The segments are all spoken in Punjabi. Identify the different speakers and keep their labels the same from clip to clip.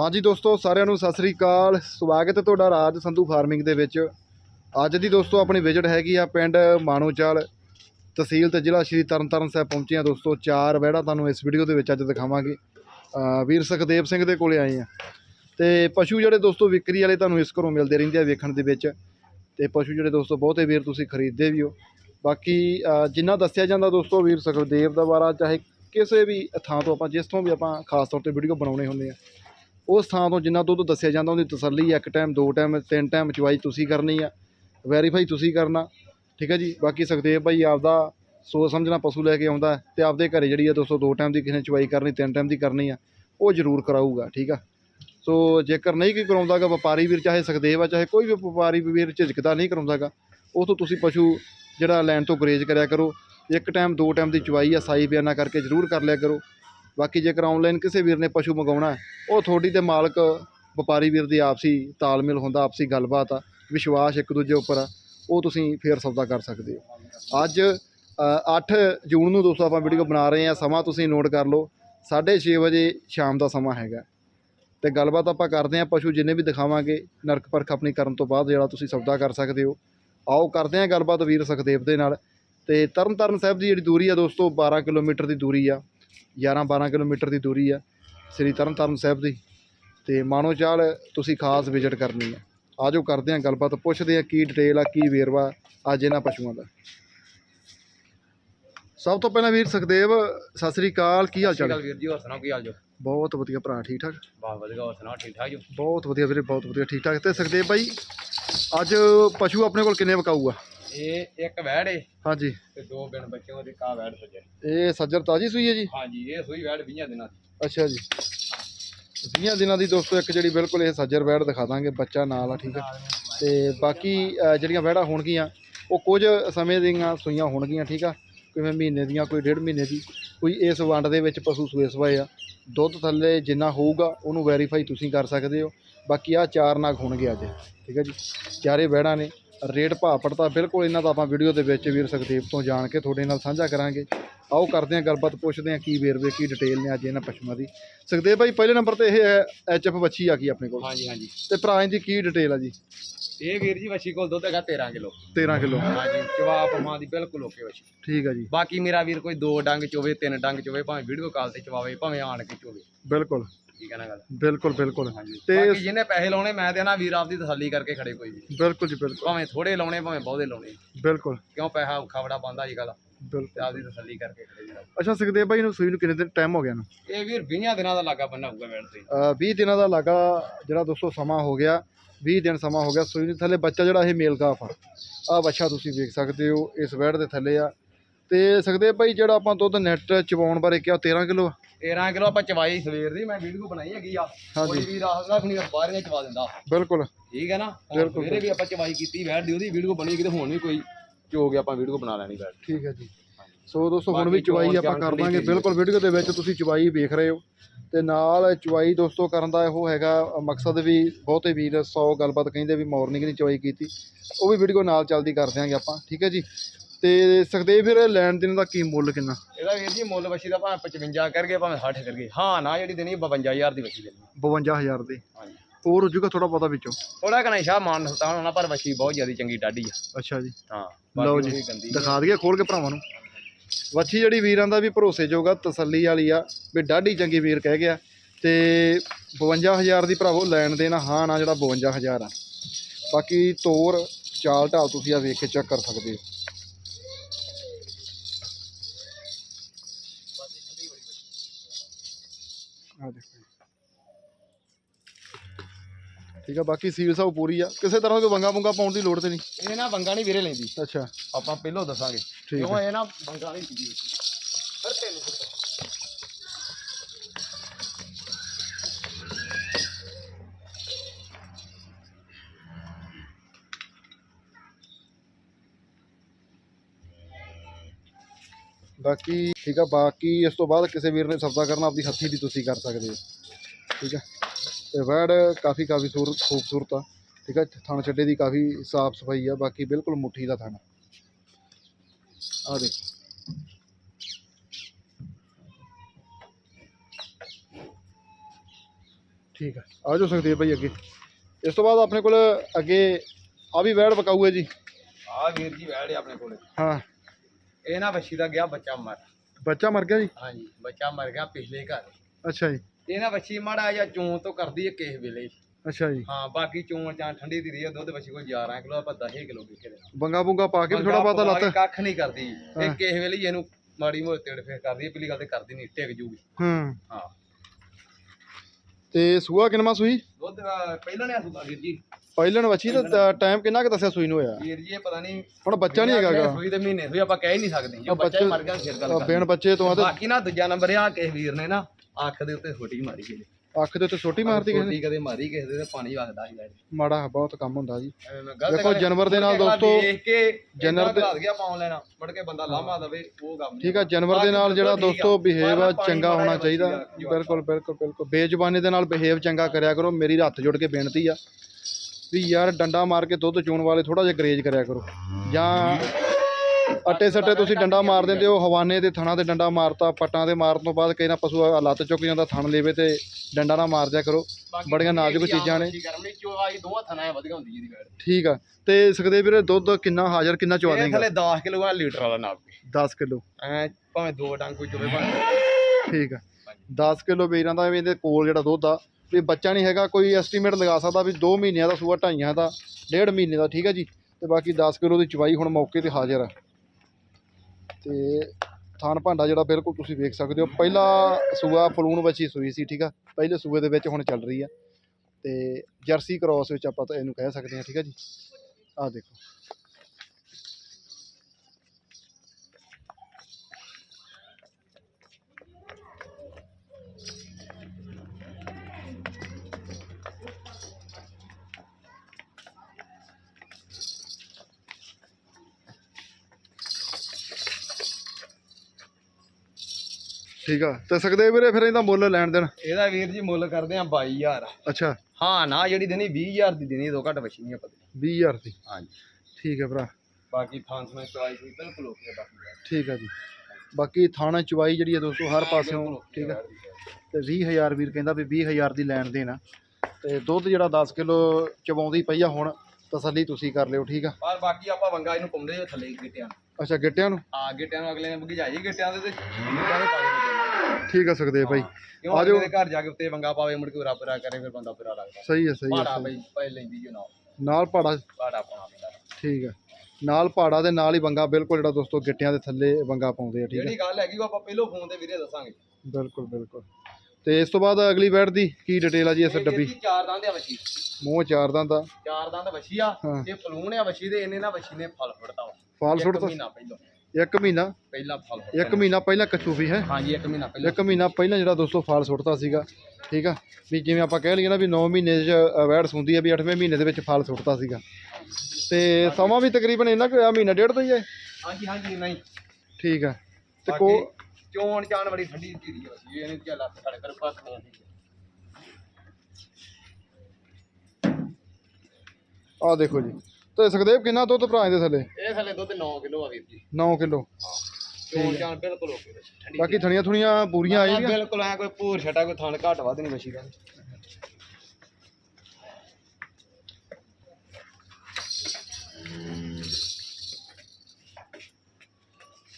Speaker 1: ਹਾਂਜੀ ਦੋਸਤੋ, ਸਾਰਿਆਂ ਨੂੰ ਸਤਿ ਸ੍ਰੀ ਅਕਾਲ। ਸਵਾਗਤ ਹੈ ਤੁਹਾਡਾ ਰਾਜ ਸੰਧੂ ਫਾਰਮਿੰਗ ਦੇ ਵਿੱਚ। ਅੱਜ ਦੀ ਦੋਸਤੋ, ਆਪਣੀ ਵਿਜ਼ਿਟ ਹੈਗੀ ਆ ਪਿੰਡ ਮਾਣੋਚਾਲ ਤਹਿਸੀਲ ਤੇ ਜ਼ਿਲ੍ਹਾ ਸ਼੍ਰੀ ਤਰਨਤਾਰਨ ਸਾਹਿਬ ਪਹੁੰਚੇ ਆ ਦੋਸਤੋ। ਚਾਰ ਵਹਿੜਾ ਤੁਹਾਨੂੰ ਇਸ ਵੀਡੀਓ ਦੇ ਵਿੱਚ ਅੱਜ ਦਿਖਾਵਾਂਗੇ। ਵੀਰ ਸੁਖਦੇਵ ਸਿੰਘ ਦੇ ਕੋਲੇ ਆਏ ਆ। ਤੇ ਪਸ਼ੂ ਜਿਹੜੇ ਦੋਸਤੋ, ਵਿਕਰੀ ਵਾਲੇ ਤੁਹਾਨੂੰ ਇਸ ਘਰੋਂ ਮਿਲਦੇ ਰਹਿੰਦੇ ਆ ਵੇਖਣ ਦੇ ਵਿੱਚ। ਤੇ ਪਸ਼ੂ ਜਿਹੜੇ ਦੋਸਤੋ, ਬਹੁਤੇ ਵੀਰ ਤੁਸੀਂ ਖਰੀਦਦੇ ਵੀ ਹੋ। ਬਾਕੀ ਜਿੰਨਾ ਦੱਸਿਆ ਜਾਂਦਾ ਦੋਸਤੋ, ਵੀਰ ਸੁਖਦੇਵ ਦਾ ਬਾਰੇ, ਚਾਹੇ ਕਿਸੇ ਵੀ ਥਾਂ ਤੋਂ ਆਪਾਂ, ਜਿਸ ਤੋਂ ਵੀ ਆਪਾਂ ਖਾਸ ਤੌਰ ਤੇ ਵੀਡੀਓ ਬਣਾਉਣੇ ਹੁੰਦੇ ਆ। ਉਸ ਥਾਂ ਤੋਂ ਜਿੰਨਾ ਦੁੱਧ ਦੱਸਿਆ ਜਾਂਦਾ ਉਹਦੀ ਤਸੱਲੀ ਇੱਕ ਟਾਈਮ ਦੋ ਟਾਈਮ ਤਿੰਨ ਟਾਈਮ ਚਵਾਈ ਤੁਸੀਂ ਕਰਨੀ ਆ। ਵੈਰੀਫਾਈ ਤੁਸੀਂ ਕਰਨਾ। ਠੀਕ ਹੈ ਜੀ? ਬਾਕੀ ਸੁਖਦੇਵ ਭਾਈ ਆਪਦਾ ਸੋਚ ਸਮਝਣਾ ਪਸ਼ੂ ਲੈ ਕੇ ਆਉਂਦਾ ਹੈ ਤੇ ਆਪਦੇ ਘਰੇ ਜਿਹੜੀ ਆ ਦੋਸਤੋ ਦੋ ਟਾਈਮ ਦੀ ਕਿਸੇ ਨੇ ਚਵਾਈ ਕਰਨੀ, ਤਿੰਨ ਟਾਈਮ ਦੀ ਕਰਨੀ ਆ, ਉਹ ਜ਼ਰੂਰ ਕਰਾਊਗਾ। ਠੀਕ ਆ? ਸੋ ਜੇਕਰ ਨਹੀਂ ਕੋਈ ਕਰਾਉਂਦਾਗਾ, ਵਪਾਰੀ ਵੀਰ ਚਾਹੇ ਸੁਖਦੇਵ ਆ, ਚਾਹੇ ਕੋਈ ਵੀ ਵਪਾਰੀ ਵੀਰ ਝਿਜਕਦਾ ਨਹੀਂ ਕਰਾਉਂਦਾਗਾ ਉਹ ਤੋਂ ਤੁਸੀਂ ਪਸ਼ੂ ਜਿਹੜਾ ਲੈਣ ਤੋਂ ਗਰੇਜ ਕਰਿਆ ਕਰੋ। ਇੱਕ ਟਾਈਮ ਦੋ ਟਾਈਮ ਦੀ ਚਵਾਈ ਆ, ਸਾਈ ਬਿਆਨਾ ਕਰਕੇ ਜ਼ਰੂਰ ਕਰ ਲਿਆ ਕਰੋ। ਬਾਕੀ ਜੇਕਰ ਆਨਲਾਈਨ ਕਿਸੇ ਵੀਰ ਨੇ ਪਸ਼ੂ ਮੰਗਾਉਣਾ ਉਹ ਤੁਹਾਡੀ ਤੇ ਮਾਲਕ ਵਪਾਰੀ ਵੀਰ ਦੀ ਆਪਸੀ ਤਾਲਮੇਲ ਹੁੰਦਾ ਆਪਸੀ ਗੱਲਬਾਤ ਆ ਵਿਸ਼ਵਾਸ ਇੱਕ ਦੂਜੇ ਉੱਪਰ ਆ ਉਹ ਤੁਸੀਂ ਫੇਰ ਸੌਦਾ ਕਰ ਸਕਦੇ ਹੋ। ਅੱਜ ਅ, 8 ਜੂਨ ਨੂੰ ਦੋਸਤੋ ਆਪਾਂ ਵੀਡੀਓ ਬਣਾ ਰਹੇ ਹਾਂ ਸਮਾਂ ਤੁਸੀਂ ਨੋਟ ਕਰ ਲਓ 6:30 ਵਜੇ ਸ਼ਾਮ ਦਾ ਸਮਾਂ ਹੈਗਾ ਤੇ ਗੱਲਬਾਤ ਆਪਾਂ ਕਰਦੇ ਹਾਂ ਪਸ਼ੂ ਜਿੰਨੇ ਵੀ ਦਿਖਾਵਾਂਗੇ ਨਰਕ ਪਰਖ ਆਪਣੀ ਕਰਨ ਤੋਂ ਬਾਅਦ ਜਿਹੜਾ ਤੁਸੀਂ ਸੌਦਾ ਕਰ ਸਕਦੇ ਹੋ। ਆਓ ਕਰਦੇ ਹਾਂ ਗੱਲਬਾਤ ਵੀਰ ਸੁਖਦੇਵ ਦੇ ਨਾਲ। ਤੇ ਤਰਨਤਾਰਨ ਸਾਹਿਬ ਦੀ ਜਿਹੜੀ ਦੂਰੀ ਆ ਦੋਸਤੋ 12 ਕਿਲੋਮੀਟਰ ਦੀ ਦੂਰੀ ਆ। 11 12 ਕਿਲੋਮੀਟਰ ਦੀ ਦੂਰੀ ਆ ਸ੍ਰੀ ਤਰਨਤਾਰਨ ਸਾਹਿਬ ਦੀ। ਤੇ ਮਾਨੋ ਚਾਲ ਤੁਸੀਂ ਖਾਸ ਵਿਜ਼ਿਟ ਕਰਨੀ ਆ। ਆਜੋ ਕਰਦੇ ਹਾਂ ਗੱਲਬਾਤ ਪੁੱਛਦੇ ਆ ਕੀ ਡਿਟੇਲ ਆ ਕੀ ਵੇਰਵਾ ਅੱਜ ਇਹਨਾਂ ਪਸ਼ੂਆਂ ਦਾ। ਸਭ ਤੋਂ ਪਹਿਲਾਂ ਵੀਰ ਸੁਖਦੇਵ ਸਤਿ ਸ੍ਰੀ ਅਕਾਲ ਕੀ ਹਾਲ ਚਾਲ? ਹੈ
Speaker 2: ਵੀਰ ਜੀ ਹੋਰ ਸੁਣਾਓ ਕੀ ਹਾਲ ਜੋ
Speaker 1: ਬਹੁਤ ਵਧੀਆ ਭਰਾ ਠੀਕ ਠਾਕ?
Speaker 2: ਬਹੁਤ ਵਧੀਆ ਹੋਰ ਸੁਣਾਓ ਠੀਕ ਠਾਕ ਜੋ?
Speaker 1: ਬਹੁਤ ਵਧੀਆ ਵੀਰੇ ਬਹੁਤ ਵਧੀਆ ਠੀਕ ਠਾਕ। ਤੇ ਸੁਖਦੇਵ ਭਾਈ ਅੱਜ ਪਸ਼ੂ ਆਪਣੇ ਕੋਲ ਕਿੰਨੇ ਵਿਕਾਊ ਆ?
Speaker 2: ਇਹ ਇੱਕ ਵੈੜ ਏ।
Speaker 1: ਹਾਂਜੀ।
Speaker 2: ਤੇ ਦੋ ਬਿਨ ਬੱਚਿਆਂ ਦੀ ਕਾ ਵੈੜ ਸੱਜੇ
Speaker 1: ਇਹ ਸੱਜਰ ਤਾਜੀ ਸੂਈ ਹੈ ਜੀ?
Speaker 2: ਹਾਂਜੀ ਇਹ ਸੂਈ ਵੈੜ 20 ਦਿਨਾਂ ਦੀ।
Speaker 1: ਅੱਛਾ ਜੀ। 20 ਦਿਨਾਂ ਦੀ ਦੋਸਤੋ ਇੱਕ ਜਿਹੜੀ ਬਿਲਕੁਲ ਇਹ ਸੱਜਰ ਵੈੜ ਦਿਖਾ ਦਾਂਗੇ ਬੱਚਾ ਨਾਲ ਆ ਠੀਕ ਹੈ? ਤੇ ਬਾਕੀ ਜਿਹੜੀਆਂ ਵੈੜਾਂ ਹੋਣਗੀਆਂ ਉਹ ਕੁਝ ਸਮੇਂ ਦੀਆਂ ਸੂਈਆਂ ਹੋਣਗੀਆਂ ਠੀਕ ਆ? ਕਿਵੇਂ ਮਹੀਨੇ ਦੀਆਂ ਕੋਈ ਡੇਢ ਮਹੀਨੇ ਦੀ। ਕੋਈ ਇਸ ਵੰਡ ਦੇ ਵਿੱਚ ਪਸ਼ੂ ਸੂਏ ਸਵਾਏ ਆ। ਦੁੱਧ ਥੱਲੇ ਜਿੰਨਾ ਹੋਊਗਾ ਉਹਨੂੰ ਵੈਰੀਫਾਈ ਤੁਸੀਂ ਕਰ ਸਕਦੇ ਹੋ। ਬਾਕੀ ਆ ਚਾਰ ਨਾਗ ਹੋਣਗੇ ਅੱਜ ਠੀਕ ਹੈ ਜੀ? ਚਾਰੇ ਵੈੜਾਂ ਨੇ। ਰੇਟ ਭਾਅ ਪੜਤਾ ਬਿਲਕੁਲ ਇਹਨਾਂ ਦਾ ਆਪਾਂ ਵੀਡੀਓ ਦੇ ਵਿੱਚ ਵੀਰ ਸੁਖਦੇਵ ਤੋਂ ਜਾਣ ਕੇ ਤੁਹਾਡੇ ਨਾਲ ਸਾਂਝਾ ਕਰਾਂਗੇ। ਆਓ ਕਰਦੇ ਹਾਂ ਗੱਲਬਾਤ ਪੁੱਛਦੇ ਹਾਂ ਕੀ ਵੇਰਵੇ ਕੀ ਡਿਟੇਲ ਨੇ ਅੱਜ ਇਹਨਾਂ ਪਸ਼ੂਆਂ ਦੀ। ਸੁਖਦੇਵ ਭਾਈ ਪਹਿਲੇ ਨੰਬਰ ਤੇ ਇਹ ਐਚ ਐਫ ਬੱਚੀ ਆ ਗਈ ਆਪਣੇ ਕੋਲ।
Speaker 2: ਹਾਂਜੀ ਹਾਂਜੀ।
Speaker 1: ਤੇ ਭਰਾ ਦੀ ਕੀ ਡਿਟੇਲ ਆ ਜੀ?
Speaker 2: ਇਹ ਵੀਰ ਜੀ ਵੱਛੀ ਕੋਲ ਦੁੱਧ ਹੈਗਾ 13 ਕਿਲੋ।
Speaker 1: 13 ਕਿਲੋ।
Speaker 2: ਹਾਂਜੀ ਜਵਾਬ ਮਾਂ ਦੀ ਬਿਲਕੁਲ ਓਕੇ ਵੱਛੀ।
Speaker 1: ਠੀਕ ਆ ਜੀ।
Speaker 2: ਬਾਕੀ ਮੇਰਾ ਵੀਰ ਕੋਈ ਦੋ ਡੰਗ ਚੋਵੇ ਤਿੰਨ ਡੰਗ ਚੋਵੇ ਭਾਵੇਂ ਵੀਡੀਓ ਕਾਲ ਤੇ ਚਵਾਵੇ ਭਾਵੇਂ ਆਣ ਕੇ ਚੋਵੇ।
Speaker 1: ਬਿਲਕੁਲ।
Speaker 2: ਠੀਕ ਹੈ ਨਾ ਗੱਲ?
Speaker 1: ਬਿਲਕੁਲ ਬਿਲਕੁਲ। ਤੇ-
Speaker 2: ਬਾਕੀ ਜਿਹਨੇ ਪੈਸੇ ਲਾਉਣੇ ਮੈਂ ਤੇ ਨਾ ਵੀਰ ਆਪਦੀ ਤਸੱਲੀ ਕਰਕੇ ਖੜੇ ਕੋਈ ਵੀ।
Speaker 1: ਬਿਲਕੁਲ ਜੀ ਬਿਲਕੁਲ।
Speaker 2: ਭਾਵੇਂ ਥੋੜੇ ਲਾਉਣੇ ਭਾਵੇਂ ਬਹੁਤੇ ਲਾਉਣੇ।
Speaker 1: ਬਿਲਕੁਲ।
Speaker 2: ਕਿਉਂ ਪੈਸਾ ਔਖਾ ਬੜਾ ਪਾਉਂਦਾ ਅੱਜ ਕੱਲ
Speaker 1: ਬਿਲਕੁਲ।
Speaker 2: ਆਪਦੀ ਤਸੱਲੀ ਕਰਕੇ ਖੜੇ ਜਰਾ
Speaker 1: ਅੱਛਾ ਸੁਖਦੇਵ ਭਾਈ ਨੂੰ ਸੂਈ ਨੂੰ ਕਿੰਨੇ ਦਿਨ ਟਾਈਮ ਹੋ ਗਿਆ ਨੂੰ
Speaker 2: ਇਹ ਵੀਰ 20 ਦਿਨਾਂ ਦਾ ਲਾਗਾ ਬੰਨਾ ਹੋਊਗਾ ਵੈੜ ਤੇ।
Speaker 1: ਅਹ 20 ਦਿਨਾਂ ਦਾ ਲੱਗਾ ਜਿਹੜਾ ਦੋਸਤੋ ਸਮਾਂ ਹੋ ਗਿਆ 20 ਦਿਨ ਸਮਾਂ ਹੋ ਗਿਆ ਸੂਈ ਨੂੰ। ਥੱਲੇ ਬੱਚਾ ਜਿਹੜਾ ਇਹ ਮੇਲ ਕਾਫ ਆ। ਆ ਬੱਚਾ ਤੁਸੀਂ ਵੇਖ ਸਕਦੇ ਹੋ ਇਸ ਵੈੜ ਦੇ ਥੱਲੇ ਆ। ਤੇ ਸੁਖਦੇਵ ਭਾਈ ਜਿਹੜਾ ਆਪਾਂ ਦੁੱਧ ਨੈਟ ਚਵਾਉਣ ਬਾਰੇ ਕਿਹਾ 13 ਕਿਲੋ
Speaker 2: 13 ਕਿਲੋ ਆਪਾਂ ਚਵਾਈ ਸਵੇਰ ਦੀ ਮੈਂ ਵੀਡੀਓ ਬਣਾਈ ਹੈਗੀ ਆ।
Speaker 1: ਹਾਂਜੀ।
Speaker 2: ਕੋਈ ਵੀਰ ਆਖਦਾ ਕਿ ਨਹੀਂ ਬਾਹਰੀਆਂ ਚਵਾ ਦਿੰਦਾ।
Speaker 1: ਬਿਲਕੁਲ।
Speaker 2: ਠੀਕ ਹੈ ਨਾ?
Speaker 1: ਬਿਲਕੁਲ।
Speaker 2: ਸਵੇਰੇ ਵੀ ਆਪਾਂ ਚਵਾਈ ਕੀਤੀ ਵੈੜ ਦੀ ਉਹਦੀ ਵੀਡੀਓ ਬਣੀ ਕਿਤੇ ਹੁਣ ਵੀ ਕੋਈ ਚੋ ਗਿਆ ਆਪਾਂ ਵੀਡੀਓ ਬਣਾ ਲੈਣੀ ਵੈੜ
Speaker 1: ਠੀਕ ਹੈ ਜੀ। ਸੋ ਦੋਸਤੋ ਹੁਣ ਵੀ
Speaker 2: ਬਾਕੀ
Speaker 1: ਚਵਾਈ
Speaker 2: ਚੋਣ
Speaker 1: ਆਪਾਂ ਕਰ ਦਾਂਗੇ। ਬਿਲਕੁਲ ਵੀਡੀਓ ਦੇ ਵਿੱਚ ਤੁਸੀਂ ਚਵਾਈ ਵੇਖ ਰਹੇ ਹੋ। ਤੇ ਨਾਲ ਚਵਾਈ ਦੋਸਤੋ ਕਰਨ ਦਾ ਇਹੋ ਹੈਗਾ ਮਕਸਦ ਵੀ ਬਹੁਤੇ ਵੀਰ 100 ਗੱਲਬਾਤ ਕਹਿੰਦੇ ਵੀ ਮਾਰਨਿੰਗ ਦੀ ਚਵਾਈ ਕੀਤੀ। ਉਹ ਵੀ ਵੀਡੀਓ ਨਾਲ ਚੱਲਦੀ ਕਰ ਦਿਆਂਗੇ ਆਪਾਂ ਠੀਕ ਹੈ ਜੀ? ਤੇ ਸੁਖਦੇਵ ਫਿਰ ਲੈਣ ਦੇਣ ਦਾ ਕੀ ਮੁੱਲ ਕਿੰਨਾ?
Speaker 2: ਇਹਦਾ ਵੀਰ ਜੀ ਮੁੱਲ ਵਛੀ ਦਾ ਭਾਵੇਂ 55 ਕਰਗੇ ਭਾਵੇਂ 60 ਕਰਗੇ ਹਾਂ ਨਾ ਜਿਹੜੀ ਦੇਣੀ 52000 ਦੀ ਵਛੀ ਦੇਣੀ।
Speaker 1: 52000 ਦੇ।
Speaker 2: ਹਾਂਜੀ।
Speaker 1: ਹੋਰ ਰੁਜੂਗਾ ਥੋੜਾ ਬਹੁਤਾ ਵਿੱਚੋਂ।
Speaker 2: ਥੋੜਾ ਕਨਾ ਸ਼ਾਹ ਮਾਨ ਸੁਲਤਾਨ ਹੋਣਾ ਪਰ ਵਛੀ ਬਹੁਤ ਜ਼ਿਆਦਾ ਚੰਗੀ ਡਾਢੀ ਆ।
Speaker 1: ਅੱਛਾ ਜੀ।
Speaker 2: ਹਾਂ
Speaker 1: ਲਓ ਜੀ ਦਿਖਾ ਦਈਏ ਖੋਲ ਕੇ ਭਰਾਵਾਂ ਨੂੰ। ਵੱਛੀ ਜਿਹੜੀ ਵੀਰਾਂ ਦਾ ਵੀ ਭਰੋਸੇਯੋਗ ਆ ਤਸੱਲੀ ਵਾਲੀ ਆ ਵੀ ਡਾਢੀ ਚੰਗੀ ਵੀਰ ਕਹਿ ਗਿਆ। ਤੇ 52000 ਦੀ ਭਰਾਵੋ ਲੈਣ ਦੇਣਾ ਹਾਂ ਨਾ ਜਿਹੜਾ 52000 ਆ। ਬਾਕੀ ਤੋਰ ਚਾਲ ਢਾਲ ਤੁਸੀਂ ਆ ਵੇਖ ਕੇ ਚੈੱਕ ਕਰ ਸਕਦੇ ਹੋ। ਆ ਦੇਖੋ ਜੀ। ਠੀਕ ਆ ਬਾਕੀ ਸੀਲ ਸਾਊ ਪੂਰੀ ਆ। ਕਿਸੇ ਤਰ੍ਹਾਂ ਕੋਈ ਵੰਗਾ ਵੰਗਾ ਪਾਉਣ ਦੀ ਲੋੜ ਤੇ ਨਹੀਂ।
Speaker 2: ਇਹ ਨਾ ਬੰਗਾ ਨਹੀਂ ਵੀਰੇ ਲੈਂਦੀ।
Speaker 1: ਅੱਛਾ।
Speaker 2: ਆਪਾਂ ਪਹਿਲਾਂ ਦੱਸਾਂਗੇ। ਕਿਉਂ ਇਹ ਨਾ ਬੰਗਾ ਨਹੀਂ ਪੀਦੀ ਹਰ ਤੈਨੂੰ
Speaker 1: ਬਾਕੀ ਠੀਕ ਆ ਬਾਕੀ ਇਸ ਤੋਂ ਬਾਅਦ ਕਿਸੇ ਵੀਰ ਨੇ ਸੌਦਾ ਕਰਨਾ ਆਪਦੀ ਹੱਥੀ ਵੀ ਤੁਸੀਂ ਕਰ ਸਕਦੇ ਹੋ। ਠੀਕ ਆ? ਤੇ ਵੈੜ ਕਾਫੀ ਕਾਫੀ ਸੂਰ ਖੂਬਸੂਰਤ ਆ। ਠੀਕ ਆ ਥਣ ਛੱਡੇ ਦੀ ਕਾਫੀ ਸਾਫ਼ ਸਫ਼ਾਈ ਆ ਬਾਕੀ ਬਿਲਕੁਲ ਮੁੱਠੀ ਦਾ ਥਣ। ਆ ਦੇਖੋ। ਠੀਕ ਹੈ ਆ ਜਾਓ ਸੁਖਦੇਵ ਭਾਈ ਅੱਗੇ। ਇਸ ਤੋਂ ਬਾਅਦ ਆਪਣੇ ਕੋਲ ਅੱਗੇ ਆ ਵੀ ਵੈੜ ਪਕਾਊ ਹੈ ਜੀ।
Speaker 2: ਆ ਵੀਰ ਜੀ ਵੈੜ ਆਪਣੇ ਕੋਲੇ।
Speaker 1: ਹਾਂ।
Speaker 2: ਇਹ ਨਾ ਵੱਛੀ ਦਾ ਗਿਆ ਬੱਚਾ ਮਰ
Speaker 1: ਬੱਚਾ ਮਰ ਗਿਆ ਜੀ?
Speaker 2: ਹਾਂਜੀ ਬੱਚਾ ਮਰ ਗਿਆ ਪਿਛਲੇ ਘਰ।
Speaker 1: ਅੱਛਾ ਜੀ।
Speaker 2: ਇਹ ਨਾ ਵੱਛੀ ਮਾੜਾ ਜਾਂ ਚੋਂ ਤੋਂ ਕਰਦੀ ਹੈ ਕਿਸੇ ਵੇਲੇ।
Speaker 1: ਅੱਛਾ ਜੀ।
Speaker 2: ਹਾਂ ਬਾਕੀ ਚੋਂ ਜਾਂ ਠੰਡੀ ਦੀ ਰਹੀ ਹੈ ਦੁੱਧ ਵੱਛੀ ਕੋਲ 11 ਕਿਲੋ ਆਪਾਂ 10 ਕਿਲੋ ਵਿਕੇ ਦੇਣਾ
Speaker 1: ਬੰਗਾ ਬੁੰਗਾ ਪਾ ਕੇ ਥੋੜਾ
Speaker 2: ਕੇ
Speaker 1: ਲੱਤ।
Speaker 2: ਕੱਖ ਨਹੀਂ ਕਰਦੀ। ਇਹ ਕਿਸੇ ਵੇਲੇ ਇਹਨੂੰ ਮਾੜੀ ਮੋਟੀ ਤੇੜ ਫੇਰ ਕਰਦੀ ਹੈ ਪਹਿਲੀ ਗੱਲ ਤੇ ਕਰਦੀ ਨਹੀਂ ਟਿਕ ਜੂਗੀ।
Speaker 1: ਹੂੰ।
Speaker 2: ਹਾਂ।
Speaker 1: ਤੇ ਸੂਆ ਕਿੰਨਾ ਸੂਈ?
Speaker 2: ਦੁੱਧ ਅਹ, ਪਹਿਲਾਂ ਨੇ ਸੁਤਾ ਵੀਰ ਜੀ।
Speaker 1: ਪਹਿਲਣ ਵੱਛੀ ਦਾ ਟਾਈਮ ਕਿੰਨਾ ਕੁ ਦੱਸਿਆ ਸੂਈ ਨੂੰ ਹੋਇਆ?
Speaker 2: ਵੀਰ ਜੀ ਇਹ ਪਤਾ ਨਹੀਂ
Speaker 1: ਹੁਣ ਬੱਚਾ ਨਹੀਂ ਹੈਗਾ ਗਾ।
Speaker 2: ਸੂਈ ਦੇ ਮਹੀਨੇ ਹੋਈ ਆਪਾਂ ਕਹਿ ਹੀ ਨਹੀਂ ਸਕਦੇ ਜੇ। ਬੱਚਾ ਹੀ
Speaker 1: ਬੱਚੇ-
Speaker 2: ਮਰ ਗਿਆ ਫਿਰ ਗੱਲ ਕਰ
Speaker 1: ਬੇਣ ਬੱਚੇ ਤੋਂ ਆ ਤੇ
Speaker 2: ਬਾਕੀ ਨਾ ਦੂਜਾ ਨੰਬਰ ਆ ਕਿਸੇ ਵੀਰ ਨੇ ਨਾ ਅੱਖ ਦੇ ਉੱਤੇ ਛੋਟੀ ਮਾਰੀ ਕਿਸੇ
Speaker 1: ਅੱਖ ਦੇ ਉੱਤੇ ਛੋਟੀ ਮਾਰਦੀ ਕਿਸੇ ਨੇ?
Speaker 2: ਕਦੇ ਮਾਰੀ ਕਿਸੇ ਦੇ ਤੇ ਪਾਣੀ ਵਗਦਾ ਸੀ ਵੈਸੇ
Speaker 1: ਮਾੜਾ ਬਹੁਤ ਕੰਮ ਹੁੰਦਾ ਜੀ। ਦੇਖੋ ਜਾਨਵਰ ਦੇ ਨਾਲ ਦੋਸਤੋ,
Speaker 2: ਦੇਖ ਕੇ
Speaker 1: ਜਾਨਵਰ ਦੇ
Speaker 2: ਗਿਆ ਪਾਉਣ ਲੈਣਾ ਮੁੜ ਕੇ ਬੰਦਾ ਲਾਮਾ ਦਵੇ ਉਹ ਕੰਮ ਨਹੀਂ
Speaker 1: ਠੀਕ ਆ ਜਾਨਵਰ ਦੇ ਨਾਲ ਜਿਹੜਾ ਦੋਸਤੋ ਬਿਹੇਵ ਆ। ਚੰਗਾ ਹੋਣਾ ਚਾਹੀਦਾ। ਬਿਲਕੁਲ ਬਿਲਕੁਲ ਬਿਲਕੁਲ। ਬੇਜ਼ੁਬਾਨੀ ਦੇ ਨਾਲ ਬਿਹੇਵ ਚੰਗਾ ਕਰਿਆ ਕਰੋ ਮੇਰੀ ਹੱਥ ਜੋੜ ਕੇ ਬੇਨਤੀ ਆ ਵੀ ਯਾਰ ਡੰਡਾ ਮਾਰ ਕੇ ਦੁੱਧ ਚੋਣ ਵਾਲੇ ਥੋੜਾ ਜਿਹਾ ਗਰੇਜ ਕਰਿਆ ਕਰੋ। ਜਾਂ ਅੱਟੇ ਸੱਟੇ ਤੁਸੀਂ ਡੰਡਾ ਮਾਰ ਦਿੰਦੇ ਹੋ ਹਵਾਨੇ ਦੇ ਥਣਾ ਤੇ ਡੰਡਾ ਮਾਰਤਾ ਪੱਟਾਂ ਦੇ ਮਾਰਨ ਤੋਂ ਬਾਅਦ ਕਈ ਨਾ ਪਸ਼ੂ ਆ ਲੱਤ ਚੁੱਕ ਜਾਂਦਾ ਥਣ ਲੇਵੇ ਤੇ ਡੰਡਾ ਨਾ ਮਾਰ ਦਿਆ ਕਰੋ। ਬੜੀਆਂ ਨਾਜ਼ੁਕ ਚੀਜ਼ਾਂ ਨੇ।
Speaker 2: ਨਾਲ
Speaker 1: ਠੀਕ ਆ। ਤੇ ਸੁਖਦੇਵ ਵੀਰੇ ਦੁੱਧ ਕਿੰਨਾ ਹਾਜ਼ਰ ਕਿੰਨਾ ਚਵਾ ਦੇਗਾ?
Speaker 2: ਥਲੇ 10 ਕਿਲੋ ਆ ਲੀਟਰ ਵਾਲਾ ਨਾਪ ਕੇ।
Speaker 1: 10 ਕਿਲੋ।
Speaker 2: ਐ ਭਾਵੇਂ ਦੋ ਡੰਗ ਕੋਈ ਚੋਵੇ ਭਾਵੇਂ।
Speaker 1: ਠੀਕ ਆ। 10 ਕਿਲੋ ਵੀਰਾਂ ਦਾ ਇਹਦੇ ਕੋਲ ਜਿਹੜਾ ਦੁੱਧ ਆ ਵੀ ਬੱਚਾ ਨਹੀਂ ਹੈਗਾ ਕੋਈ ਐਸਟੀਮੇਟ ਲਗਾ ਸਕਦਾ ਵੀ 2 ਮਹੀਨਿਆਂ ਦਾ ਸੂਆ ਢਾਈਆਂ ਦਾ ਡੇਢ ਮਹੀਨੇ ਦਾ ਠੀਕ ਆ ਜੀ? ਤੇ ਬਾਕੀ 10 ਕਿਲੋ ਦੀ ਚਵਾਈ ਹੁਣ ਮੌਕੇ ਤੇ ਹਾਜ਼ਰ ਆ। ਤੇ ਥਾਨ ਭਾਂਡਾ ਜਿਹੜਾ ਬਿਲਕੁਲ ਤੁਸੀਂ ਵੇਖ ਸਕਦੇ ਹੋ। ਪਹਿਲਾ ਸੂਆ ਫਲੂਣ ਬੱਚੀ ਸੂਈ ਸੀ, ਠੀਕ ਆ? ਪਹਿਲੇ ਸੂਏ ਦੇ ਵਿੱਚ ਹੁਣ ਚੱਲ ਰਹੀ ਆ। ਤੇ ਜਰਸੀ ਕ੍ਰਾਸ ਵਿੱਚ ਆਪਾਂ ਤਾਂ ਇਹਨੂੰ ਕਹਿ ਸਕਦੇ ਹਾਂ, ਠੀਕ ਆ ਜੀ? ਆਹ ਦੇਖੋ। ਠੀਕ ਆ। ਤੇ ਸੁਖਦੇਵ ਵੀਰੇ ਫਿਰ ਇਹਦਾ ਮੁੱਲ ਲੈਣ ਦੇਣ?
Speaker 2: ਇਹਦਾ ਵੀਰ ਜੀ ਮੁੱਲ ਕਰਦੇ ਆ 22000
Speaker 1: ਅੱਛਾ।
Speaker 2: ਹਾਂ ਨਾ ਜਿਹੜੀ ਦੇਣੀ 20000 ਦੀ ਦੇਣੀ ਦੋ ਘੱਟ ਬਚੀ ਨਹੀਂ ਆਪਾਂ
Speaker 1: 20000 ਦੀ।
Speaker 2: ਹਾਂਜੀ।
Speaker 1: ਠੀਕ ਹੈ ਭਰਾ।
Speaker 2: ਬਾਕੀ ਥਾਂ ਥਾਂ ਚੁਆਈ ਕੋਈ ਬਿਲਕੁਲ ਓਕੇ ਬਾਕੀ
Speaker 1: ਠੀਕ ਹੈ ਜੀ। ਬਾਕੀ ਥਾਣਾ ਚਵਾਈ ਜਿਹੜੀ ਹੈ ਦੋਸਤੋ ਹਰ ਪਾਸਿਓਂ ਠੀਕ ਹੈ ਤੇ 20000 ਵੀਰ ਕਹਿੰਦਾ ਵੀ 20000 ਦੀ ਲੈਣ ਦੇਣ ਆ। ਤੇ ਦੁੱਧ ਜਿਹੜਾ 10 ਕਿਲੋ ਚਵਾਉਂਦੀ ਪਈ ਆ ਹੁਣ ਤਸੱਲੀ ਤੁਸੀਂ ਕਰ ਲਿਓ ਠੀਕ ਆ।
Speaker 2: ਪਰ ਬਾਕੀ ਆਪਾਂ ਵੰਗਾ ਇਹਨੂੰ ਆ ਥੱਲੇ ਗਿੱਟਿਆਂ।
Speaker 1: ਅੱਛਾ ਗਿੱਟਿਆਂ ਨੂੰ?
Speaker 2: ਆ ਗਿੱਟਿਆਂ ਨੂੰ ਅਗਲੇ ਨੇ ਭਗਜਾਈ ਗਿੱਟਿਆਂ ਦੇ ਤੇ। ਗਿੱਟਿਆਂ ਦੇ ਪਾ ਦੇਣੇ
Speaker 1: ਠੀਕ ਆ ਸੁਖਦੇਵ ਭਾਈ। ਆ ਜਾਓ।
Speaker 2: ਦੇ ਘਰ ਜਾ ਕੇ ਉੱਤੇ ਵੰਗਾ ਪਾਵੇ ਮੁੜ ਕੇ ਉਰਾ ਪਰਾ ਕਰੇ ਫਿਰ ਬੰਦਾ ਪਰਾ ਲੱਗਦਾ।
Speaker 1: ਸਹੀ ਹੈ ਸਹੀ ਹੈ
Speaker 2: ਬਈ ਪੈ ਲੈਂਦੀ ਜੋ ਨਾ
Speaker 1: ਨਾਲ ਪਾੜਾ।
Speaker 2: ਭਾੜਾ ਪਾਉਣਾ
Speaker 1: ਠੀਕ ਆ। ਨਾਲ ਪਾੜਾ ਦੇ ਨਾਲ ਹੀ ਬੰਗਾ ਬਿਲਕੁਲ ਜਿਹੜਾ ਦੋਸਤੋ ਗਿੱਟਿਆਂ ਦੇ ਥੱਲੇ ਬੰਗਾ ਪਾਉਂਦੇ ਆ ਠੀਕ
Speaker 2: ਜਿਹੜੀ ਗੱਲ ਹੈਗੀ ਉਹ ਆਪਾਂ ਪਹਿਲੋਂ ਫੋਨ ਤੇ ਵੀਰੇ ਦੱਸਾਂਗੇ।
Speaker 1: ਬਿਲਕੁਲ ਬਿਲਕੁਲ। ਤੇ ਇਸ ਤੋਂ ਬਾਅਦ ਅਗਲੀ ਬੈਡ ਦੀ ਕੀ ਡਿਟੇਲ ਆ ਜੀ ਇਸ ਡੱਬੀ?
Speaker 2: ਚਾਰ ਦੰਦ ਆ ਵਛੀ
Speaker 1: ਮੂੰਹ ਚਾਰ ਦੰਦ ਦਾ
Speaker 2: ਚਾਰ ਦੰਦ ਵਛੀ ਆ
Speaker 1: ਹਾਂ।
Speaker 2: ਇਹ ਫਲੂਣ ਆ ਵਛੀ ਦੇ ਇਹਨੇ ਨਾ ਵਛੀ ਨੇ ਫਲ ਫੜਤਾ ਵਾ
Speaker 1: ਫਾਲ
Speaker 2: ਇੱਕ
Speaker 1: ਤਾਂ
Speaker 2: ਮਹੀਨਾ ਪਹਿਲਾਂ।
Speaker 1: ਇੱਕ ਮਹੀਨਾ?
Speaker 2: ਪਹਿਲਾਂ ਫਲ
Speaker 1: ਇੱਕ ਮਹੀਨਾ ਪਹਿਲਾਂ ਕੱਚੂ ਵੀ ਹੈ?
Speaker 2: ਹਾਂਜੀ ਇੱਕ ਮਹੀਨਾ ਪਹਿਲਾਂ।
Speaker 1: ਇੱਕ ਮਹੀਨਾ ਪਹਿਲਾਂ ਜਿਹੜਾ ਦੋਸਤੋ ਫਾਲ ਸੁੱਟਦਾ ਸੀਗਾ ਠੀਕ ਆ? ਵੀ ਜਿਵੇਂ ਆਪਾਂ ਕਹਿ ਲਈਏ ਨਾ ਵੀ 9 ਮਹੀਨੇ 'ਚ ਅਵੈਡਸ ਹੁੰਦੀ ਆ ਵੀ 8ਵੇਂ ਮਹੀਨੇ ਦੇ ਵਿੱਚ ਫਾਲ ਸੁੱਟਦਾ ਸੀਗਾ। ਤੇ ਸਮਾਂ ਵੀ ਤਕਰੀਬਨ ਇੰਨਾ ਕੁ ਆ ਮਹੀਨਾ ਡੇਢ ਤੋਂ ਹੀ ਹੈ
Speaker 2: ਹਾਂਜੀ ਹਾਂਜੀ ਨਹੀਂ।
Speaker 1: ਠੀਕ ਆ। ਤੇ ਕੋ
Speaker 2: ਬਾਕੀ ਚੋਣ ਚਾਣ ਬੜੀ ਠੰਡੀ ਧੀਰੀ ਆ ਵਛੀ ਇਹਨੇ ਕੀ ਲੱਤ ਸਾਡੇ ਕਰ ਪੱਕ ਨਹੀਂ ਆਉਂਦੀ
Speaker 1: ਆ ਦੇਖੋ ਜੀ। ਤੇ ਸੁਖਦੇਵ ਕਿੰਨਾ ਦੁੱਧ ਭਰਾ ਦੇ ਥੱਲੇ?
Speaker 2: ਇਹ ਥੱਲੇ ਦੁੱਧ 9 ਕਿਲੋ ਆ ਵੀਰ ਜੀ।
Speaker 1: 9 ਕਿਲੋ।
Speaker 2: ਚੋਣ ਚਾਣ ਬਿਲਕੁਲ ਓਕੇ ਠੰਡੀ
Speaker 1: ਬਾਕੀ ਥਣੀਆਂ ਥੁਣੀਆਂ ਪੂਰੀਆਂ ਆ
Speaker 2: ਹਾਂ,
Speaker 1: ਜਿਹੜੀਆਂ
Speaker 2: ਬਿਲਕੁਲ ਐ ਕੋਈ ਭੂਰ ਛਟਾ ਕੋਈ ਥਣ ਘੱਟ ਵੱਧ ਨਹੀਂ ਵਛੀ ਦਾ।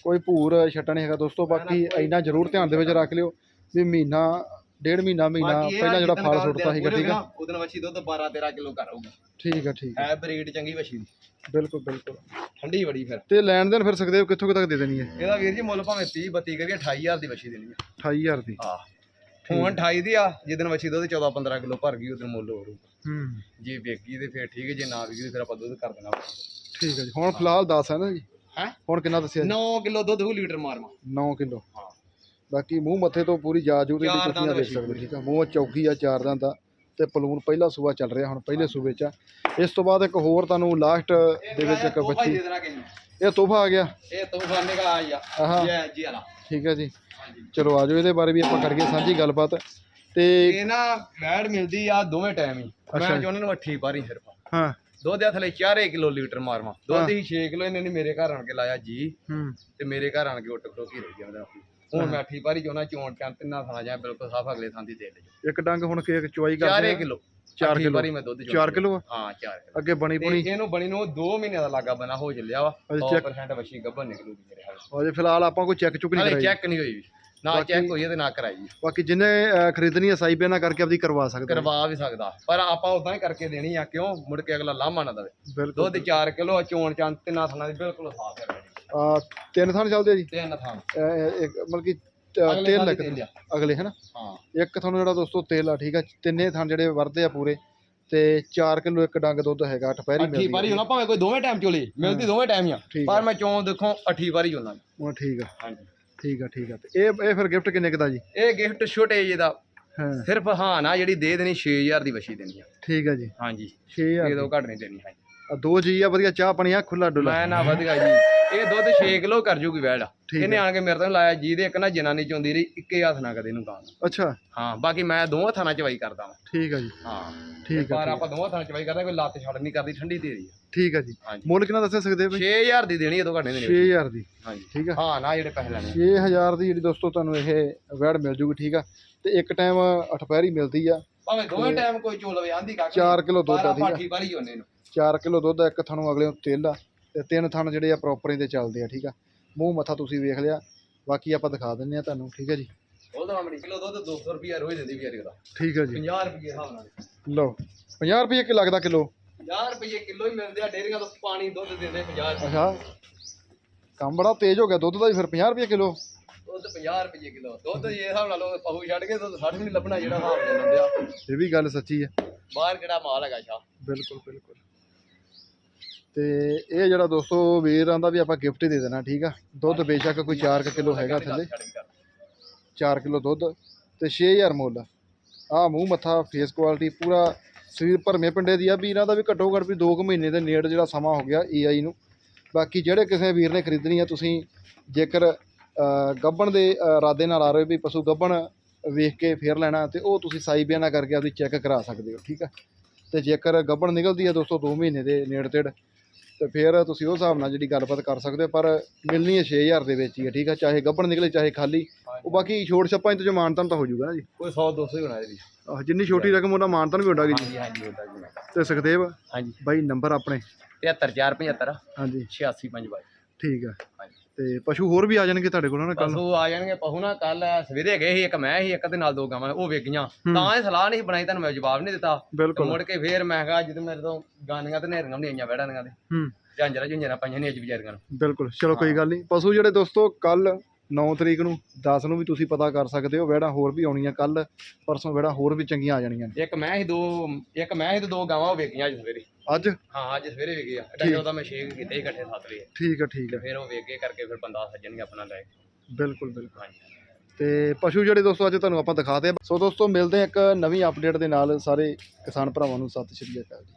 Speaker 1: ਕੋਈ ਭੂਰ ਛੱਟਾ ਨਹੀਂ ਹੈਗਾ ਦੋਸਤੋ ਬਾਕੀ ਇੰਨਾ ਜ਼ਰੂਰ ਧਿਆਨ ਦੇ ਵਿੱਚ ਰੱਖ ਲਿਓ ਵੀ ਮਹੀਨਾ ਡੇਢ ਮਹੀਨਾ ਮਹੀਨਾ ਪਹਿਲਾਂ ਜਿਹੜਾ ਫਾਲ ਸੁੱਟਦਾ ਸੀਗਾ ਠੀਕ ਆ।
Speaker 2: ਉਹਦਨ ਵਛੀ ਦੁੱਧ 12 13 ਕਿਲੋ ਘਰ ਆਊਗਾ।
Speaker 1: ਠੀਕ ਆ ਠੀਕ ਆ।
Speaker 2: ਐ ਬਰੀਡ ਚੰਗੀ ਵਛੀ ਦੀ।
Speaker 1: ਬਿਲਕੁਲ ਬਿਲਕੁਲ।
Speaker 2: ਠੰਡੀ ਬੜੀ ਫਿਰ।
Speaker 1: ਤੇ ਲੈਣ ਦੇਣ ਫਿਰ ਸੁਖਦੇਵ ਕਿੱਥੋਂ ਕੁ ਤੱਕ ਦੇ ਦੇਣੀ ਹੈ?
Speaker 2: ਇਹਦਾ ਵੀਰ ਜੀ ਮੁੱਲ ਭਾਵੇਂ 30 32 ਕਰਕੇ 28000 ਦੀ ਵਛੀ ਦੇਣੀ ਆ।
Speaker 1: 28000 ਦੀ।
Speaker 2: ਹਾਂ। ਹੁਣ 28 ਦੀ ਆ ਜਿੱਦਨ ਵਛੀ ਦੁੱਧ 14 15 ਕਿਲੋ ਭਰ ਗਈ ਉਦੋਂ ਮੁੱਲ ਹੋਰ
Speaker 1: ਹੂੰ।
Speaker 2: ਜੇ ਵੇਗੀ ਤੇ ਫਿਰ ਠੀਕ ਹੈ ਜੇ ਨਾ ਵੇਗੀ ਤੇ ਫਿਰ ਆਪਾਂ ਦੁੱਧ ਕਰ ਦੇਣਾ।
Speaker 1: ਠੀਕ ਹੈ ਜੀ। ਹੁਣ ਫਿਲਹਾਲ 10 ਹੈ ਨਾ ਜੀ?
Speaker 2: ਹੈ?
Speaker 1: ਹੁਣ ਕਿੰਨਾ ਦੱਸਿਆ
Speaker 2: 9 ਕਿਲੋ ਦੁੱਧ ਉਹ ਲੀਟਰ ਮਾਰਵਾ
Speaker 1: 9 ਕਿਲੋ।
Speaker 2: ਹਾਂ।
Speaker 1: ਬਾਕੀ ਮੂੰਹ ਮੱਥੇ ਤੋਂ ਪੂਰੀ ਜਾਜ ਉਹਦੇ
Speaker 2: ਚਾਰ
Speaker 1: ਵਿੱਚ ਤੁਸੀਂ
Speaker 2: ਦੰਦ
Speaker 1: ਦੇਖ
Speaker 2: ਵੱਛੀ
Speaker 1: ਸਕਦੇ ਠੀਕ ਆ? ਮੂੰਹ ਚੌਕੀ ਆ ਚਾਰ ਦੰਦ ਦਾ ਤੇ ਪਲੂਨ ਪਹਿਲਾ ਸੂਆ ਚੱਲ ਰਿਹਾ ਹੁਣ ਪਹਿਲੇ ਸੂਬੇ 'ਚ ਆ। ਇਸ ਤੋਂ ਬਾਅਦ ਇੱਕ ਹੋਰ ਤੁਹਾਨੂੰ ਲਾਸਟ ਦੇ ਵਿੱਚ ਇੱਕ
Speaker 2: ਹੀ
Speaker 1: ਬੱਚੀ
Speaker 2: ਦੇ ਦੇਣਾ ਕਿਸੇ ਨੂੰ।
Speaker 1: ਇਹ ਤੋਹਫਾ ਆ ਗਿਆ?
Speaker 2: ਇਹ ਤੋਹਫਾ ਨਿਕਾ ਆਇਆ
Speaker 1: ਆਹਾ।
Speaker 2: ਜੀ ਜੀ ਵਾਲਾ।
Speaker 1: ਠੀਕ ਹੈ ਜੀ।
Speaker 2: ਹਾਂਜੀ।
Speaker 1: ਚਲੋ ਆਜੋ ਇਹਦੇ ਬਾਰੇ ਵੀ ਆਪਾਂ ਕਰੀਏ ਸਾਂਝੀ ਗੱਲਬਾਤ। ਤੇ
Speaker 2: ਇਹ ਨਾ ਵੈੜ ਮਿਲਦੀ ਆ ਦੋਵੇਂ ਟਾਈਮ ਹੀ।
Speaker 1: ਅੱਛਾ
Speaker 2: ਮੈਂ
Speaker 1: ਜੀ।
Speaker 2: ਨੂੰ ਅੱਠੀ ਪਾਰੀ ਸਿਰਫ।
Speaker 1: ਹਾਂ।
Speaker 2: ਦੁੱਧ ਦੇ ਥਲੇ 4 ਕਿਲੋ ਲੀਟਰ ਮਾਰਵਾ ਦੁੱਧ ਹੀ। 6 ਕਿਲੋ ਇਹਨੇ ਨੇ ਮੇਰੇ ਘਰ ਆਣ ਕੇ ਲਾਇਆ ਜੀ। ਤੇ ਮੇਰੇ ਘਰ ਆਣ ਕੇ ਉੱਟ ਖੜੋ ਕੀ ਰਹੀ ਜਾਂਦਾ ਹੁਣ ਮੈਂ ਅੱਠੀ ਵਾਰੀ ਚੋਣਾ ਚੋਣ ਚਾਂ ਤਿੰਨਾਂ ਥਾਂ ਜਾਂ ਬਿਲਕੁਲ ਸਾਫ਼ ਅਗਲੇ ਥਾਂ ਦੀ ਦੇ
Speaker 1: ਇੱਕ ਡੰਗ ਹੁਣ ਕੇਕ ਚੁਆਈ ਕਰਦੇ
Speaker 2: ਚਾਰੇ
Speaker 1: ਆ।
Speaker 2: ਕਿਲੋ।
Speaker 1: ਚਾਰ
Speaker 2: ਅੱਠੀ
Speaker 1: ਕਿਲੋ।
Speaker 2: ਵਾਰੀ ਮੈਂ ਦੁੱਧ ਚੋਣਾ
Speaker 1: 4 ਕਿਲੋ ਆ?
Speaker 2: ਹਾਂ 4 ਕਿਲੋ।
Speaker 1: ਅੱਗੇ ਬਣੀ ਬੁਣੀ।
Speaker 2: ਇਹਨੂੰ ਬਣੀ ਨੂੰ 2 ਮਹੀਨਿਆਂ ਦਾ ਲਾਗਾ ਬਣਾ ਹੋ ਚੱਲਿਆ ਵਾ।
Speaker 1: ਅਜੇ check-
Speaker 2: 100% ਵਸ਼ੀ ਗੱਭਰ ਨਿਕਲੂਗੀ ਮੇਰੇ ਹਾਲ
Speaker 1: ਅਜੇ ਫਿਲਹਾਲ ਆਪਾਂ ਕੋਈ ਚੈੱਕ ਚੁੱਕ ਨਹੀਂ ਕਰਾਈ।
Speaker 2: ਚੈੱਕ ਨਹੀਂ ਹੋਈ ਵੀ। ਨਾ
Speaker 1: ਬਾਕੀ-
Speaker 2: ਚੈੱਕ ਹੋਈ ਹੈ ਤੇ ਨਾ ਕਰਾਈ
Speaker 1: ਬਾਕੀ ਜਿੰਨੇ ਅਹ, ਖਰੀਦਣੀ ਹੈ ਸਾਈ ਬਿਆਨਾ ਕਰਕੇ ਆਪਦੀ ਕਰਵਾ ਸਕਦੇ।
Speaker 2: ਕਰਵਾ ਵੀ ਸਕਦਾ। ਪਰ ਆਪਾਂ ਉਦਾਂ ਹੀ ਕਰਕੇ ਦੇਣੀ ਆ ਕਿਉਂ? ਮੁੜ ਕੇ ਅਗਲਾ ਲਾਮਾ ਨਾ ਦਵੇ।
Speaker 1: ਬਿਲਕੁਲ
Speaker 2: ਦੁੱਧ 4 ਕਿਲੋ ਚੋਣ ਚਾਂ ਤਿੰਨਾਂ ਥਾਂ ਦੀ ਬਿਲਕੁਲ ਸਾਫ਼ ਹੈ
Speaker 1: ਆ ਤਿੰਨ ਥਾਂ ਚੱਲਦੇ ਆ ਜੀ?
Speaker 2: ਤਿੰਨ ਥਾਂ
Speaker 1: ਅਹ, ਇੱਕ ਮਤਲਬ ਕਿ ਅਹ,
Speaker 2: ਅਗਲੇ ਥਾਂ ਦੀ ਤਿੰਨ ਆ।
Speaker 1: ਅਗਲੇ ਹਨਾ?
Speaker 2: ਹਾਂ।
Speaker 1: ਇੱਕ ਤੁਹਾਨੂੰ ਜਿਹੜਾ ਦੋਸਤੋ ਤੇਲ ਆ ਠੀਕ ਆ? ਤਿੰਨੇ ਥਾਂ ਜਿਹੜੇ ਵਰਦੇ ਆ ਪੂਰੇ। ਤੇ 4 ਕਿਲੋ ਇੱਕ ਡੰਗ ਦੁੱਧ ਹੈਗਾ ਟਪੈਰੀ
Speaker 2: ਅੱਠੀ
Speaker 1: ਮਿਲਦੀ
Speaker 2: ਵਾਰੀ ਹੋਣਾ ਭਾਵੇਂ ਕੋਈ ਦੋਵੇਂ ਟਾਈਮ ਚੋਲੇ ਮਿਲਦੀ ਦੋਵੇਂ ਟਾਈਮ ਹੀ ਆ।
Speaker 1: ਠੀਕ
Speaker 2: ਪਰ ਮੈਂ ਚੋਂ ਦੇਖੋ ਅੱਠੀ ਵਾਰੀ ਹੋਣਾ
Speaker 1: ਉਹ ਠੀਕ ਆ।
Speaker 2: ਹਾਂਜੀ।
Speaker 1: ਠੀਕ ਆ ਠੀਕ ਆ। ਤੇ ਇਹ ਇਹ ਫਿਰ ਗਿਫਟ ਕਿੰਨੇ ਕੁ ਦਾ ਜੀ?
Speaker 2: ਇਹ ਗਿਫਟ ਛੋਟੇ ਜਿਹੇ ਦਾ।
Speaker 1: ਹਾਂ।
Speaker 2: ਸਿਰਫ ਹਾਂ ਨਾ ਜਿਹੜੀ ਦੇ ਦੇਣੀ 6000 ਦੀ ਵਸ਼ੀ ਦੇਣੀ ਆ।
Speaker 1: ਠੀਕ ਆ ਜੀ।
Speaker 2: ਹਾਂਜੀ।
Speaker 1: 6000
Speaker 2: ਇਹ ਤੋਂ ਘੱਟ ਨਹੀਂ ਦੇਣੀ ਹਾਂਜੀ।
Speaker 1: ਆ ਦੋ ਜੀ ਆ ਵਧੀਆ ਚਾਹ ਪਾਣੀ ਆ ਖੁੱਲਾ ਡੁੱਲਾ
Speaker 2: ਮੈਂ ਨਾ ਵਧੀਆ ਜੀ। ਇਹ ਦੁੱਧ 6 ਕਿਲੋ ਕਰ ਜੂਗੀ ਵੈੜ ਇਹਨੇ ਆਣ ਕੇ ਮੇਰੇ ਤੋਂ ਲਾਇਆ ਜੀ ਦੇ ਇੱਕ ਨਾ ਜਨਾਨੀ ਚੋਂਦੀ ਰਹੀ ਇੱਕੇ ਹੱਥ ਨਾ ਕਦੇ ਨੂੰ ਗਾਂ
Speaker 1: ਅੱਛਾ।
Speaker 2: ਹਾਂ ਬਾਕੀ ਮੈਂ ਦੋਵਾਂ ਹੱਥਾਂ ਨਾਲ ਚਵਾਈ ਕਰਦਾ ਵਾਂ।
Speaker 1: ਠੀਕ ਆ ਜੀ।
Speaker 2: ਹਾਂ।
Speaker 1: ਠੀਕ ਆ
Speaker 2: ਪਰ ਆਪਾਂ ਦੋਵਾਂ ਹੱਥਾਂ ਨਾਲ ਚਵਾਈ ਕਰਦੇ ਕੋਈ ਲੱਤ ਛੱਡ ਨਹੀਂ ਕਰਦੀ ਠੰਡੀ ਰਹੀ
Speaker 1: ਠੀਕ ਆ ਜੀ। ਮੁੱਲ ਕਿੰਨਾ ਦੱਸ ਸਕਦੇ ਬਈ
Speaker 2: 6000 ਦੀ ਦੇਣੀ ਇਹ ਤੋਂ ਘੱਟ ਨਹੀਂ ਦੇਣੀ
Speaker 1: 6000 ਦੀ।
Speaker 2: ਹਾਂਜੀ।
Speaker 1: ਠੀਕ ਆ
Speaker 2: ਹਾਂ ਨਾ ਜਿਹੜੇ ਪੈਸੇ ਲੈਣੇ।
Speaker 1: 6000 ਦੀ ਜਿਹੜੀ ਦੋਸਤੋ ਤੁਹਾਨੂੰ ਇਹ ਵੈੜ ਮਿਲ ਜੂਗੀ ਠੀਕ ਆ। ਤੇ ਇੱਕ ਟਾਈਮ ਅਠਪਹਿਰੀ ਮਿਲਦੀ ਆ।
Speaker 2: ਭਾਵੇਂ ਦੋਵੇਂ ਟਾਈਮ ਕੋਈ ਚੋ ਲਵੇ ਆਂਦੀ ਕੱਖ
Speaker 1: 4 ਕਿਲੋ ਦੁੱਧ ਆ ਠੀਕ ਆ।
Speaker 2: ਪਾਠੀ ਵਾਲੀ ਹੋਣੇ ਨੂੰ
Speaker 1: 4 ਕਿਲੋ ਦੁੱਧ ਇੱਕ ਥਣੋਂ ਅਗਲੇ ਨੂੰ ਤਿਲ ਆ। ਤੇ ਤਿੰਨ ਥਣ ਜਿਹੜੇ ਆ ਪ੍ਰੋਪਰ ਦੇ ਚੱਲਦੇ ਆ ਠੀਕ ਆ। ਮੂੰਹ ਮੱਥਾ ਤੁਸੀਂ ਵੇਖ ਲਿਆ। ਬਾਕੀ ਆਪਾਂ ਦਿਖਾ ਦਿੰਨੇ ਆ ਤੁਹਾਨੂੰ ਠੀਕ ਆ ਜੀ?
Speaker 2: ਉਹਦਾ ਮਣੀ ਕਿਲੋ ਦੁੱਧ 200 ਰੁਪਿਆ ਰੋਜ਼ ਦਿੰਦੀ ਵਿਚਾਰੀ ਉਹਦਾ।
Speaker 1: ਠੀਕ ਆ ਜੀ।
Speaker 2: 50 ਰੁਪਏ ਹਿਸਾਬ ਨਾਲ।
Speaker 1: ਲਓ 50 ਰੁਪਏ ਕਿ ਲੱਗਦਾ ਕਿਲੋ?
Speaker 2: 50 ਰੁਪਏ ਕਿਲੋ ਹੀ ਮਿਲਦੇ ਆ ਡੇਰੀਆਂ ਤੋਂ ਪਾਣੀ ਦੁੱਧ ਦਿੰਦੇ 50 ਰੁਪਏ
Speaker 1: ਅੱਛਾ। ਕੰਮ ਬੜਾ ਤੇਜ਼ ਹੋ ਗਿਆ ਦੁੱਧ ਦਾ ਵੀ ਫਿਰ 50 ਰੁਪਏ ਕਿਲੋ?
Speaker 2: ਦੁੱਧ 50 ਰੁਪਏ ਕਿਲੋ ਦੁੱਧ ਜੇ ਹਿਸਾਬ ਨਾਲ ਉਹ ਪਹੂ ਛੱਡ ਕੇ ਦੁੱਧ 60 ਵੀ ਨਹੀਂ ਲੱਭਣਾ ਜਿਹੜਾ ਹਿਸਾਬ ਦੇ ਦਿੰਦੇ ਆ
Speaker 1: ਇਹ ਵੀ ਗੱਲ ਸੱਚੀ ਹੈ।
Speaker 2: ਬਾਹਰ ਕਿਹੜਾ ਮਾਲ ਹੈਗਾ ਸ਼ਾ
Speaker 1: ਬਿਲਕੁਲ ਬਿਲਕੁਲ। ਤੇ ਇਹ ਜਿਹੜਾ ਦੋਸਤੋ ਵੀਰਾਂ ਦਾ ਵੀ ਆਪਾਂ ਗਿਫਟ ਹੀ ਦੇ ਦੇਣਾ ਠੀਕ ਆ? ਦੁੱਧ ਬੇਸ਼ੱਕ ਕੋਈ 4 ਕਿਲੋ ਹੈਗਾ ਥੱਲੇ। 4 ਕਿਲੋ ਦੁੱਧ ਤੇ 6000 ਮੁੱਲ। ਆ ਮੂੰਹ ਮੱਥਾ ਫੇਸ ਕੁਆਲਿਟੀ ਪੂਰਾ ਸਰੀਰ ਭਰਮੇ ਪਿੰਡੇ ਦੀ ਆ। ਵੀਰਾਂ ਦਾ ਵੀ ਘੱਟੋ ਘੱਟ ਵੀ 2 ਮਹੀਨੇ ਦੇ ਨੇੜ ਜਿਹੜਾ ਸਮਾਂ ਹੋ ਗਿਆ ਏਆਈ ਨੂੰ। ਬਾਕੀ ਜਿਹੜੇ ਕਿਸੇ ਵੀਰ ਨੇ ਖਰੀਦਣੀ ਆ ਤੁਸੀਂ ਜੇਕਰ ਗੱਭਣ ਦੇ ਇਰਾਦੇ ਨਾਲ ਆ ਰਹੇ ਵੀ ਪਸ਼ੂ ਗੱਭਣ ਵੇਖ ਕੇ ਫੇਰ ਲੈਣਾ ਤੇ ਉਹ ਤੁਸੀਂ ਸਾਈ ਬਿਆਨਾ ਕਰਕੇ ਆਪਦੀ ਚੈੱਕ ਕਰਾ ਸਕਦੇ ਹੋ ਠੀਕ ਆ? ਤੇ ਜੇਕਰ ਗੱਭਣ ਨਿਕਲਦੀ ਆ ਦੋਸਤੋ 2 ਮਹੀਨੇ ਦੇ ਨੇੜ ਤੇੜ ਤੇ ਫਿਰ ਤੁਸੀਂ ਉਸ ਹਿਸਾਬ ਨਾਲ ਜਿਹੜੀ ਗੱਲਬਾਤ ਕਰ ਸਕਦੇ ਹੋ ਪਰ ਮਿਲਣੀ ਹੈ 6000 ਦੇ ਵਿੱਚ ਹੀ ਹੈ ਠੀਕ ਆ ਚਾਹੇ ਗੱਭਣ ਨਿਕਲੇ ਚਾਹੇ ਖਾਲੀ। ਉਹ ਬਾਕੀ ਛੋਟ ਛੱਪਾਂ ਇੰਤਜ਼ਾਮ ਮਾਨਤਨ ਤਾਂ ਹੋ ਜਾਊਗਾ ਨਾ ਜੀ।
Speaker 2: ਕੋਈ 100 200 ਹੀ ਹੋਣਾ ਇਹਦੀ।
Speaker 1: ਆਹ ਜਿੰਨੀ ਛੋਟੀ ਰਕਮ ਉਹਦਾ ਮਾਨਤਨ ਵੀ ਹੁੰਦਾ ਜੀ।
Speaker 2: ਹਾਂਜੀ ਹਾਂਜੀ ਹੁੰਦਾ ਜੀ।
Speaker 1: ਤੇ ਸੁਖਦੇਵ
Speaker 2: ਹਾਂਜੀ।
Speaker 1: ਬਾਈ ਨੰਬਰ ਆਪਣੇ।
Speaker 2: 73475
Speaker 1: ਹਾਂਜੀ।
Speaker 2: 8655
Speaker 1: ਠੀਕ ਆ
Speaker 2: ਹਾਂਜੀ।
Speaker 1: ਤੇ ਪਸ਼ੂ ਹੋਰ ਵੀ ਆ ਜਾਣਗੇ ਤੁਹਾਡੇ ਕੋਲ ਨਾ ਕੱਲ
Speaker 2: ਪਸ਼ੂ ਆ ਜਾਣਗੇ ਪਸ਼ੂ ਨਾ ਕੱਲ ਸਵੇਰੇ ਗਏ ਸੀ ਇੱਕ ਮੈਂ ਸੀ ਇੱਕ ਦੇ ਨਾਲ ਦੋ ਗਾਵਾਂ ਉਹ ਵੇਗੀਆਂ ਤਾਂ ਇਹ ਸਲਾਹ ਨਹੀਂ ਬਣਾਈ ਤੁਹਾਨੂੰ ਮੈਂ ਜਵਾਬ ਨਹੀਂ ਦਿੱਤਾ।
Speaker 1: ਬਿਲਕੁਲ।
Speaker 2: ਮੁੜ ਕੇ ਫੇਰ ਮੈਂ ਕਿਹਾ ਜਦੋਂ ਮੇਰੇ ਤੋਂ ਗਾਨੀਆਂ ਤੇ ਨੇਰੀਆਂ ਨਹੀਂ ਆਈਆਂ ਵੜਾਂੀਆਂ ਤੇ
Speaker 1: ਹੂੰ।
Speaker 2: ਝਾਂਜਰਾ ਝੁੰਜਰਾ ਪਾਈਆਂ ਨੇ ਅੱਜ ਵਿਚਾਰੀਆਂ ਨੂੰ।
Speaker 1: ਬਿਲਕੁਲ ਚਲੋ ਕੋਈ ਗੱਲ ਨਹੀਂ। ਪਸ਼ੂ ਜਿਹੜੇ ਦੋਸਤੋ ਕੱਲ 9 ਤਰੀਕ ਨੂੰ 10 ਨੂੰ ਵੀ ਤੁਸੀਂ ਪਤਾ ਕਰ ਸਕਦੇ ਹੋ ਵੈੜਾਂ ਹੋਰ ਵੀ ਆਉਣੀਆਂ ਕੱਲ ਪਰਸੋਂ ਵੈੜਾਂ ਹੋਰ ਵੀ ਚੰਗੀਆਂ ਆ ਜਾਣੀਆਂ ਨੇ।
Speaker 2: ਇੱਕ ਮੈਂ ਸੀ ਦੋ ਇੱਕ ਮੈਂ ਸੀ ਤੇ ਦੋ ਗਾਵਾਂ ਵੇਗੀਆਂ ਅੱਜ ਸਵੇਰੇ।
Speaker 1: ਅੱਜ?
Speaker 2: ਹਾਂ ਅੱਜ ਸਵੇਰੇ ਵੇਗੇ ਆ। ਡੰਗਰ ਦਾ ਮੈਂ ਛੇਕ ਕੀਤੇ ਇਕੱਠੇ ਸੱਤ ਲਏ
Speaker 1: ਠੀਕ ਆ ਠੀਕ ਆ।
Speaker 2: ਫਿਰ ਉਹ ਵੇਗੇ ਕਰਕੇ ਫਿਰ ਬੰਦਾ ਸੱਜਣਗੇ ਆਪਣਾ ਲੈ ਕੇ।
Speaker 1: ਬਿਲਕੁਲ ਬਿਲਕੁਲ।
Speaker 2: ਹਾਂਜੀ।
Speaker 1: ਤੇ ਪਸ਼ੂ ਜਿਹੜੇ ਦੋਸਤੋ ਅੱਜ ਤੁਹਾਨੂੰ ਆਪਾਂ ਦਿਖਾਤੇ ਆ ਸੋ ਦੋਸਤੋ ਮਿਲਦੇ ਹਾਂ ਇੱਕ ਨਵੀਂ ਅਪਡੇਟ ਦੇ ਨਾਲ ਸਾਰੇ ਕਿਸਾਨ ਭਰਾਵਾਂ ਨੂੰ। ਸਤਿ ਸ਼੍ਰੀ ਅਕਾਲ ਜੀ।